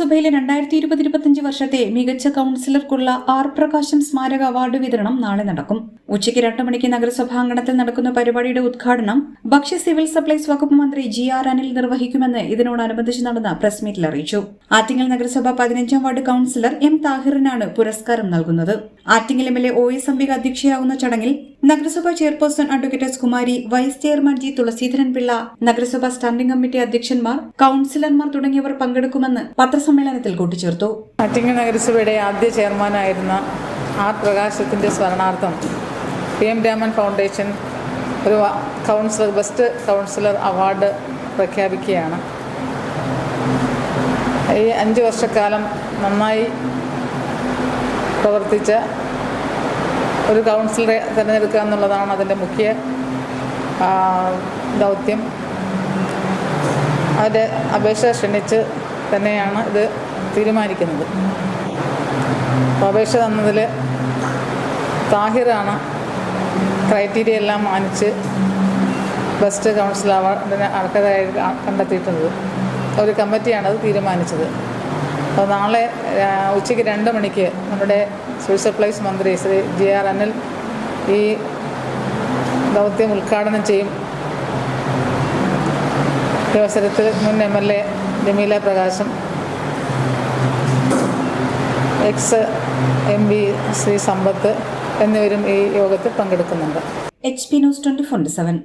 നഗരസഭയിലെ രണ്ടായിരത്തി ഇരുപത് ഇരുപത്തിയഞ്ച് വർഷത്തെ മികച്ച കൌൺസിലർക്കുള്ള ആർ പ്രകാശം സ്മാരക അവാർഡ് വിതരണം നാളെ നടക്കും. ഉച്ചയ്ക്ക് രണ്ട് മണിക്ക് നഗരസഭാംഗണത്തിൽ നടക്കുന്ന പരിപാടിയുടെ ഉദ്ഘാടനം ഭക്ഷ്യ സിവിൽ സപ്ലൈസ് വകുപ്പ് മന്ത്രി ജി ആർ അനിൽ നിർവഹിക്കുമെന്ന് ഇതിനോടനുബന്ധിച്ച് നടന്ന പ്രസ് മീറ്റിൽ അറിയിച്ചു. ആറ്റിങ്ങൽ നഗരസഭ പതിനഞ്ചാം വാർഡ് കൌൺസിലർ എം താഹിറിനാണ് പുരസ്കാരം നൽകുന്നത്. Attingal M L A O S Ambika അധ്യക്ഷയാകുന്ന ചടങ്ങിൽ നഗരസഭാ chairperson advocate S Kumari vice chairman G Thulaseedharan Pillai നഗരസഭാ സ്റ്റാൻഡിംഗ് കമ്മിറ്റി അധ്യക്ഷന്മാർ കൌൺസിലർമാർ തുടങ്ങിയവർ പങ്കെടുക്കുമെന്ന് പത്രസമ്മേളനത്തിൽ കൂട്ടിച്ചേർത്തു. ആറ്റിങ്ങൽ നഗരസഭയുടെ ആദ്യ ചെയർമാനായിരുന്ന ആർ പ്രകാശത്തിന്റെ സ്മരണാർത്ഥം പി എം രാമൻ ഫൗണ്ടേഷൻ ഒരു കൗൺസിലർ ബെസ്റ്റ് കൗൺസിലർ അവാർഡ് പ്രഖ്യാപിക്കുകയാണ്. ഈ അഞ്ച് വർഷക്കാലം നന്നായി പ്രവർത്തിച്ച ഒരു കൗൺസിലറെ തിരഞ്ഞെടുക്കുക എന്നുള്ളതാണ് അതിന്റെ മുഖ്യ ദൗത്യം. അതിന്റെ അപേക്ഷ ക്ഷണിച്ച് തന്നെയാണ് ഇത് തീരുമാനിക്കുന്നത്. അപേക്ഷ തന്നതിൽ താഹിറാണ് ക്രൈറ്റീരിയ എല്ലാം മാനിച്ച് ബെസ്റ്റ് കൗൺസിൽ അവാർഡിന് അർഹതയായി കണ്ടെത്തിയിട്ടുള്ളത്. ഒരു കമ്മിറ്റിയാണത് തീരുമാനിച്ചത്. അപ്പോൾ നാളെ ഉച്ചയ്ക്ക് രണ്ട് മണിക്ക് നമ്മുടെ സിവിൽ സപ്ലൈസ് മന്ത്രി ശ്രീ ജി ആർ അനിൽ ഈ ദൗത്യം ഉദ്ഘാടനം ചെയ്യും. അവസരത്തിൽ മുൻ M L A Jameela Prakasam ex M P Shri Sampath എന്നിവരും ഈ യോഗത്തിൽ പങ്കെടുക്കുന്നുണ്ട്. H P news twenty four seven